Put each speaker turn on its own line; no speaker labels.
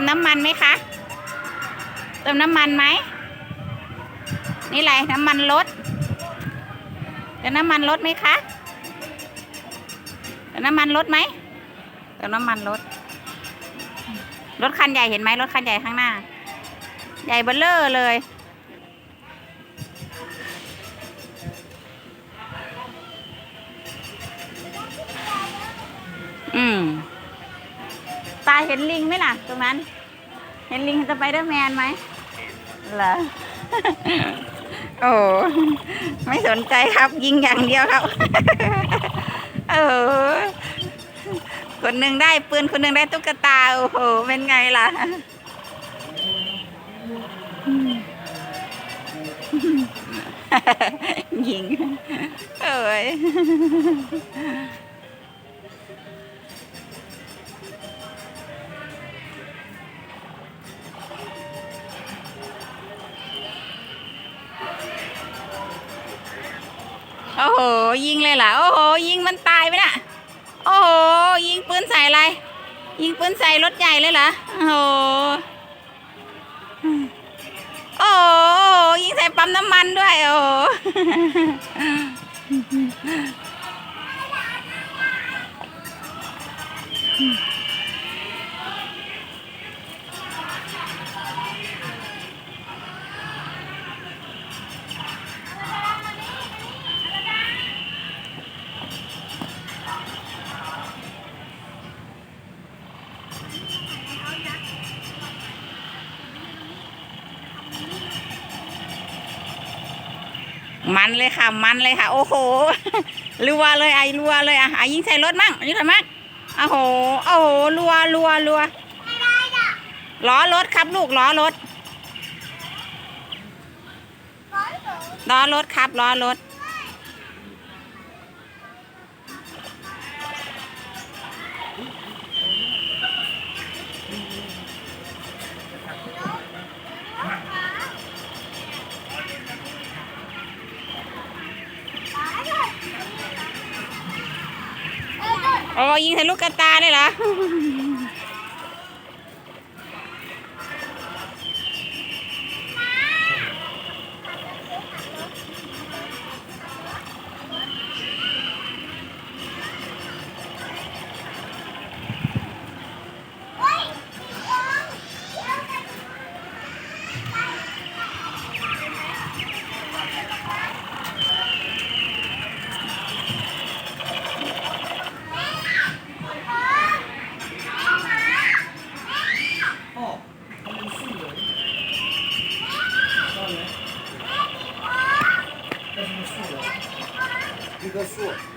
มน้ำมันไหมคะ เติมน้ำมันไหม นี่อะไรน้ำมันรถเติมน้ำมันรถไหมคะเติมน้ำมันรถไหมเติมน้ำมันรถ รถคันใหญ่เห็นไหมรถคันใหญ่ข้างหน้า ใหญ่เบ้อเลอร์เลยอืมตาเห็นลิงไหมล่ะ ตรงนั้น เห็นลิงสไปเดอร์แมนไหมเหรอ โอ้ไม่สนใจครับยิงอย่างเดียวครับ เออคนหนึ่งได้ปืนคนหนึ่งได้ตุ๊กตา โอ้โห เป็นไงล่ะ ยิง เอ้ย โอ้โห ยิงเลยล่ะ โอ้โห ยิงมันตายไปน่ะ โอ้โห ยิงปืนใส่อะไร ยิงปืนใส่รถใหญ่เลยเหรอ โอ้โห โอ้โห ยิงใส่ปั๊มน้ำมันด้วย โอ้โห มันเลยค่ะ มันเลยค่ะ โอ้โหรัวเลยไอ้รัวเลยอะอะยิงใส่รถมั่งยิงใส่มั่งโอ้โหโอ้โหรัวรัวรัวล้อรถครับลูกล้อรถล้อรถครับล้อรถ โอ้ยิงใส่ลูกกระตาเลยเหรอ
一棵树。